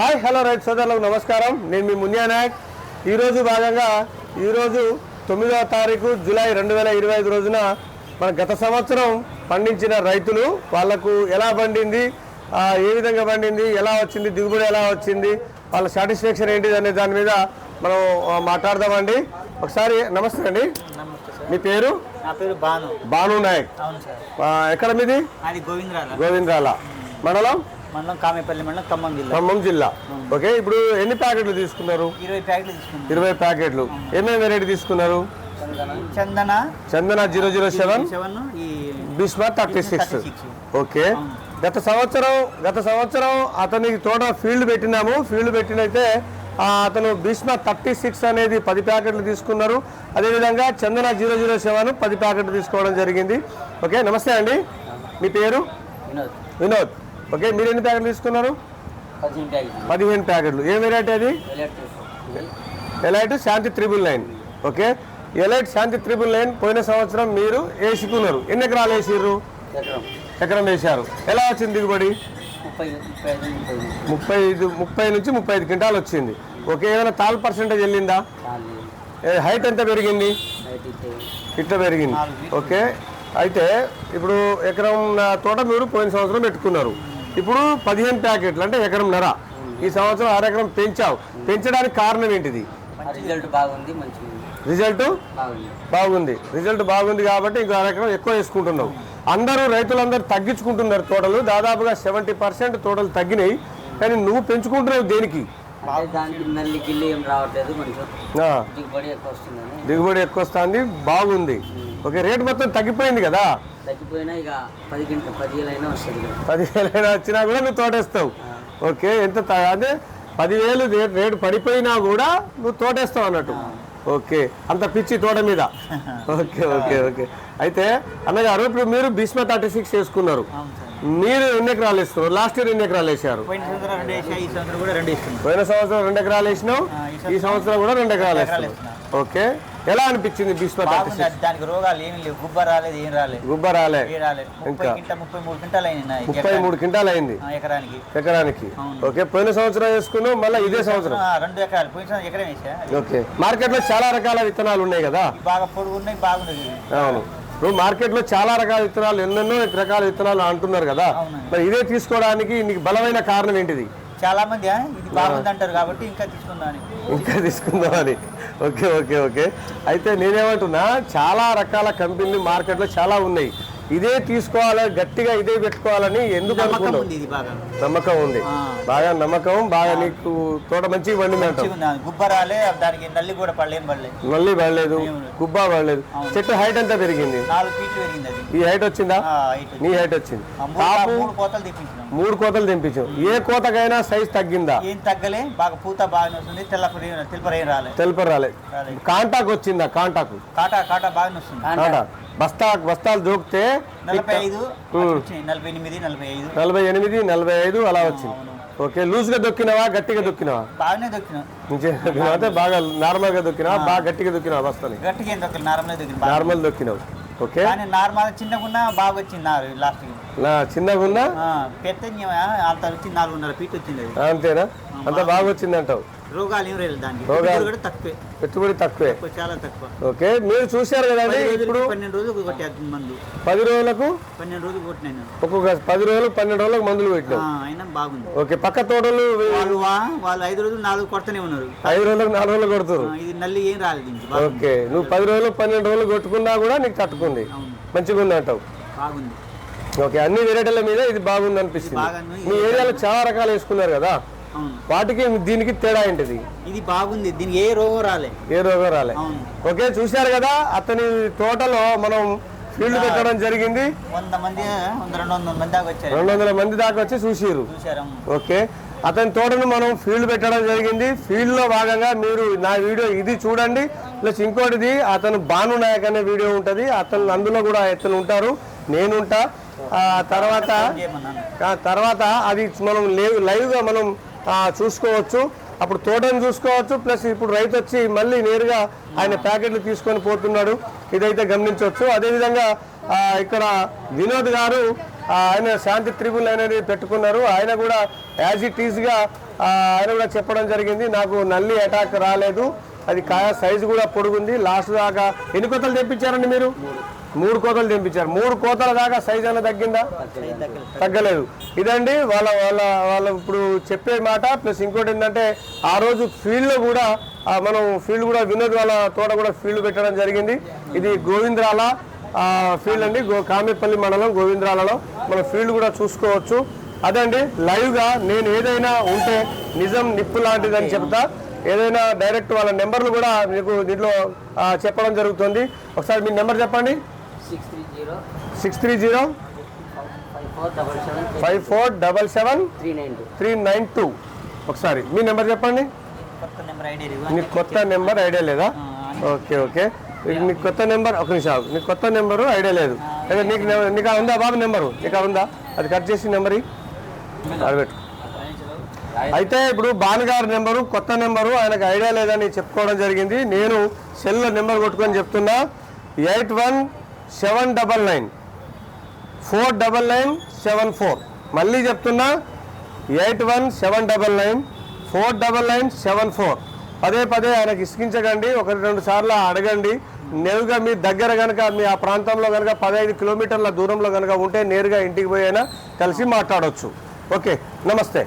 Hi hello right సోదరులకు నమస్కారం. నేను మీ మున్యా నాయక్. ఈరోజు భాగంగా ఈరోజు తొమ్మిదవ తారీఖు జూలై రెండు వేల ఇరవై ఐదు రోజున మన గత సంవత్సరం పండించిన రైతులు వాళ్ళకు ఎలా పండింది ఏ విధంగా పండింది ఎలా వచ్చింది దిగుబడి ఎలా వచ్చింది వాళ్ళ సాటిస్ఫాక్షన్ ఏంటిది అనే దాని మీద మనం మాట్లాడదామండి. ఒకసారి నమస్తే అండి. మీ పేరు? నా పేరు భాను భాను నాయక్. ఎక్కడ మీది? గోవిందరాల. గోవిందరాల. మండలం? మండలం కామేపల్లి మండలం ఖమ్మం జిల్లా. ఖమ్మం జిల్లా. ఓకే ఇప్పుడు ఎన్ని ప్యాకెట్లు తీసుకున్నారు? ఇరవై ప్యాకెట్లు తీసుకున్నాం. ఇరవై ప్యాకెట్లు. ఏమేమి వెరైటీ తీసుకున్నారు? Chandana. Chandana. Zero zero seven. Bismah thirty six. 36. Okay. గత సంవత్సరం గత సంవత్సరం అతనికి తోట ఫీల్డ్ పెట్టినాము. ఫీల్డ్ పెట్టినైతే అతను భీష్మ థర్టీ సిక్స్ అనేది పది ప్యాకెట్లు తీసుకున్నారు. అదేవిధంగా చందన జీరో జీరో సెవెన్ పది ప్యాకెట్లు తీసుకోవడం జరిగింది. ఓకే నమస్తే అండి. మీ పేరు? వినోద్. వినోద్. ఓకే మీరు ఎన్ని ప్యాకెట్లు తీసుకున్నారు? పదిహేను ప్యాకెట్లు. ఏ వెరైటీ అది? Elite Shanti triple nine. Okay elite Shanti triple nine పోయిన సంవత్సరం మీరు వేసుకున్నారు. ఎన్ని ఎకరాలు వేసిర్రు? ఎకరం. ఎకరం వేశారు. ఎలా వచ్చింది దిగుబడి? ముప్పై ఐదు ముప్పై నుంచి ముప్పై ఐదు క్వింటాలు వచ్చింది. ఓకే ఏమైనా తాల్ పర్సెంటేజ్ వెళ్ళిందా? హైట్ ఎంత పెరిగింది? ఇట్లా పెరిగింది. ఓకే అయితే ఇప్పుడు ఎకరం తోట మీరు పోయిన సంవత్సరం పెట్టుకున్నారు. ఇప్పుడు పదిహేను ప్యాకెట్లు అంటే ఎకరంన్నర ఈ సంవత్సరం అర ఎకరం పెంచావు. పెంచడానికి కారణం ఏంటిది? రిజల్ట్ బాగుంది రిజల్ట్? బాగుంది. బాగుంది. రిజల్ట్ బాగుంది కాబట్టి ఇంకా ఎకరం ఎక్కువ వేసుకుంటున్నావు. అందరూ రైతులందరూ తగ్గించుకుంటున్నారు తోటలు. దాదాపుగా సెవెంటీ పర్సెంట్ తోటలు తగ్గినాయి. కానీ నువ్వు పెంచుకుంటున్నావు దేనికి? దిగుబడి ఎక్కువ వస్తుంది. బాగుంది. ఓకే రేట్ మొత్తం తగ్గిపోయింది కదా? తగ్గిపోయినా ఇక పది గంట పదివేలు అయినా వస్తుంది పదివేలు వచ్చినా కూడా నువ్వు తోటేస్తావు. ఓకే ఎంత అదే పదివేలు రేటు పడిపోయినా కూడా నువ్వు తోటేస్తావు అన్నట్టు. ఓకే అంత పిచ్చి తోట మీద. Okay okay okay. అయితే అన్నగారు ఇప్పుడు మీరు భీష్మ థర్టీ సిక్స్ చేసుకున్నారు. అవును సార్. మీరు ఎన్ని ఎకరాలు వేస్తున్నారు? లాస్ట్ ఇయర్ ఎన్ని ఎకరాలు వేసారు పోయిన సంవత్సరం రెండు వేసా ఈ సంవత్సరం కూడా రెండు వేస్తున్నాం. పోయిన సంవత్సరం రెండు ఎకరాలు వేసినావు. ఈ సంవత్సరం కూడా రెండు ఎకరాలు ఎకరాలు వేస్తున్నావు ఓకే. ఎలా అనిపించింది భీష్మ దానికి రోగాలు ఏమీ లేవు. గుబ్బ రాలేదు ఏం రాలేదు. గుబ్బ రాలే. రాలేదు. ముప్పై మూడు క్వింటాలు అయినాయి ముప్పై మూడు క్వింటాలు అయింది. ఎకరానికి. ఎకరానికి. ఓకే పోయిన సంవత్సరం వేసుకున్నావు మళ్ళీ ఇదే సంవత్సరం రెండు ఎకరాలు. పోయిన సంవత్సరం ఎకరం వేసా? ఓకే. మార్కెట్లో చాలా రకాల విత్తనాలు ఉన్నాయి కదా? బాగా పొడుగు ఉన్నాయి బాగున్నది అవును. ఇప్పుడు మార్కెట్లో చాలా రకాల విత్తనాలు ఎన్నెన్నో రకాల విత్తనాలు అంటున్నారు కదా. మరి ఇదే తీసుకోవడానికి నీకు బలమైన కారణం ఏంటిది? చాలా మంది ఇది బాగుంది అంటారు కాబట్టి ఇంకా తీసుకుందామని. ఇంకా తీసుకుందామని. Okay okay okay. అయితే నేనేమంటున్నా చాలా రకాల కంపెనీలు మార్కెట్లో చాలా ఉన్నాయి. ఇదే తీసుకోవాలి గట్టిగా ఇదే పెట్టుకోవాలని ఎందుకు అనుకున్నావు? బాగా. నమ్మకం ఉంది. బాగా నమ్మకం బాగా నీకు తోట మంచిగా పండింది అంటావు మంచిగా ఉంది ఆ, గుబ్బ రాలే దానికి నల్లి కూడా పడలేం పడలే మళ్ళీ పడలేదు గుబ్బా పడలేదు. చెట్టు హైట్ ఎంత పెరిగింది? ఈ హైట్ వచ్చిందా. నీ హైట్ వచ్చింది. మూడు కోతలు తెంపించాం ఏ కోతకైనా సైజ్ తగ్గిందా? ఏం తగ్గలే బాగా పూత బాగానే వస్తుంది తెల్లపరి రాలే. రాలే. కాంటాకు వచ్చిందా కాంటాకు? కాటా కాటా బాగానే వస్తుంది. కాంటా. బస్తా బస్తాలు దూకితే నలభై ఐదు నలభై ఎనిమిది నలభై ఐదు. నలభై ఎనిమిది నలభై ఐదు అలా వచ్చింది. ఓకే లూజ్గా దొక్కినావా గట్టిగా దొక్కినావా? బాగానే దొక్కినాం. అంటే బాగా నార్మల్గా దొక్కినావా బాగా గట్టిగా దొక్కినావా బస్తాని? గట్టిగా దొక్కిన నార్మల్ దొక్కినావు. ఓకే. కానీ నార్మల్ చిన్నగున్నా బాగా వచ్చింది నారు లాస్ట్కి నా చిన్నగా ఉన్నా? పెద్ద అంత వచ్చింది నాలుగున్నర ఫీట్ వచ్చింది అంతేనా? అంత బాగా వచ్చింది అంటావు రోగాలు ఏం రాలేదు దానికి. రోగాలు- పెట్టుబడి కూడా తక్కువే. పెట్టుబడి తక్కువే. చాలా తక్కువ. ఓకే మీరు చూశారు కదండి పది ఇప్పుడు పన్నెండు రోజులు మందు. పది రోజులకు? పన్నెండు రోజులు కొట్టినాను నేను. ఒక్కొక్క పది రోజులు పన్నెండు రోజులకు మందులు పెట్టినావు. ఆ, అయినా బాగుంది. ఓకే పక్క తోటలు వాళ్ళు వాళ్ళు ఐదు రోజులు నాలుగు కొడుతూనే ఉన్నారు. ఐదు రోజులకు నాలుగు రోజులు కొడుతురు. ఇది నల్లి ఏం రాలేదు ఓకే నువ్వు పది రోజులు పన్నెండు రోజులు కొట్టుకున్నా కూడా నీకు తట్టుకుంది. మంచిగా ఉంది అంటావు. బాగుంది. ఓకే అన్ని వెరైటీల మీద ఇది బాగుంది అనిపిస్తుంది. మీ ఏరియాలో చాలా రకాలు వేసుకున్నారు కదా. వాటికి దీనికి తేడా ఏంటిది? ఇది బాగుంది. దీనికి ఏ రోగం రాలే. ఏ రోగం రాలే. ఓకే చూశారు కదా అతని తోటలో మనం ఫీల్డ్ పెట్టడం జరిగింది. వంద మంది రెండు వందల మంది దాకా వచ్చారు. రెండు వందల మంది దాకా వచ్చి చూసిరు ఓకే అతని తోటను మనం ఫీల్డ్ పెట్టడం జరిగింది. ఫీల్డ్లో భాగంగా మీరు నా వీడియో ఇది చూడండి. ప్లస్ ఇంకోటిది అతను భాను నాయక్ అనే వీడియో ఉంటది. అతను అందులో కూడా అతను ఉంటారు. నేనుంటా తర్వాత తర్వాత అది మనం లేవ్ లైవ్గా మనం చూసుకోవచ్చు. అప్పుడు తోటను చూసుకోవచ్చు. ప్లస్ ఇప్పుడు రైతు వచ్చి మళ్ళీ నేరుగా ఆయన ప్యాకెట్లు తీసుకొని పోతున్నాడు. ఇదైతే గమనించవచ్చు. అదేవిధంగా ఇక్కడ వినోద్ గారు ఆయన శాంతి త్రిబుల్ అనేది పెట్టుకున్నారు. ఆయన కూడా యాజ్ ఇట్ ఈజ్గా ఆయన కూడా చెప్పడం జరిగింది. నాకు నల్లి అటాక్ రాలేదు. అది కాయ సైజు కూడా పొడుగుంది. లాస్ట్ దాకా ఎన్ని కోతలు తెప్పించారండి మీరు? మూడు కోతలు తెప్పించారు. మూడు కోతల దాకా సైజ్ అన్న తగ్గిందా? తగ్గలేదు. ఇదండి వాళ్ళ వాళ్ళ వాళ్ళ ఇప్పుడు చెప్పే మాట. ప్లస్ ఇంకోటి ఏంటంటే ఆ రోజు ఫీల్డ్లో కూడా మనం ఫీల్డ్ కూడా వినోద్ వాళ్ళ తోట కూడా ఫీల్డ్ పెట్టడం జరిగింది. ఇది గోవింద్రాల ఫీల్డ్ అండి. గో కామెపల్లి మండలం గోవింద్రాలలో మనం ఫీల్డ్ కూడా చూసుకోవచ్చు. అదండి లైవ్గా నేను ఏదైనా ఉంటే నిజం నిప్పు లాంటిదని చెప్తా. ఏదైనా డైరెక్ట్ వాళ్ళ నెంబర్లు కూడా మీకు దీంట్లో చెప్పడం జరుగుతుంది. ఒకసారి మీ నెంబర్ చెప్పండి. Six three zero five four double seven three nine two. ఒకసారి మీ నెంబర్ చెప్పండి. కొత్త నెంబర్ ఐడి నీకు కొత్త నెంబర్ ఐడియా లేదా? Okay okay. నీకు నీకు కొత్త నెంబర్ ఒక నిమిషం. నీకు కొత్త నెంబరు ఐడియా లేదు. అయితే నీకు నీకు ఆ ఉందా? బాబు నెంబరు. నీకు ఆ ఉందా? అది కట్ చేసి నెంబర్ పెట్టు. అయితే ఇప్పుడు బాలుగారి నెంబరు కొత్త నెంబరు ఆయనకు ఐడియా లేదని చెప్పుకోవడం జరిగింది. నేను సెల్ నెంబర్ కొట్టుకొని చెప్తున్నా. Eight one seven double nine four double nine seven four. మళ్ళీ చెప్తున్నా eight one seven double nine four double nine seven four. పదే పదే ఆయనకు ఇసుకించకండి ఒకటి రెండు సార్లు అడగండి. నేరుగా మీ దగ్గర కనుక మీ ఆ ప్రాంతంలో కనుక పదహైదు కిలోమీటర్ల దూరంలో కనుక ఉంటే నేరుగా ఇంటికి పోయినా కలిసి మాట్లాడవచ్చు ఓకే నమస్తే.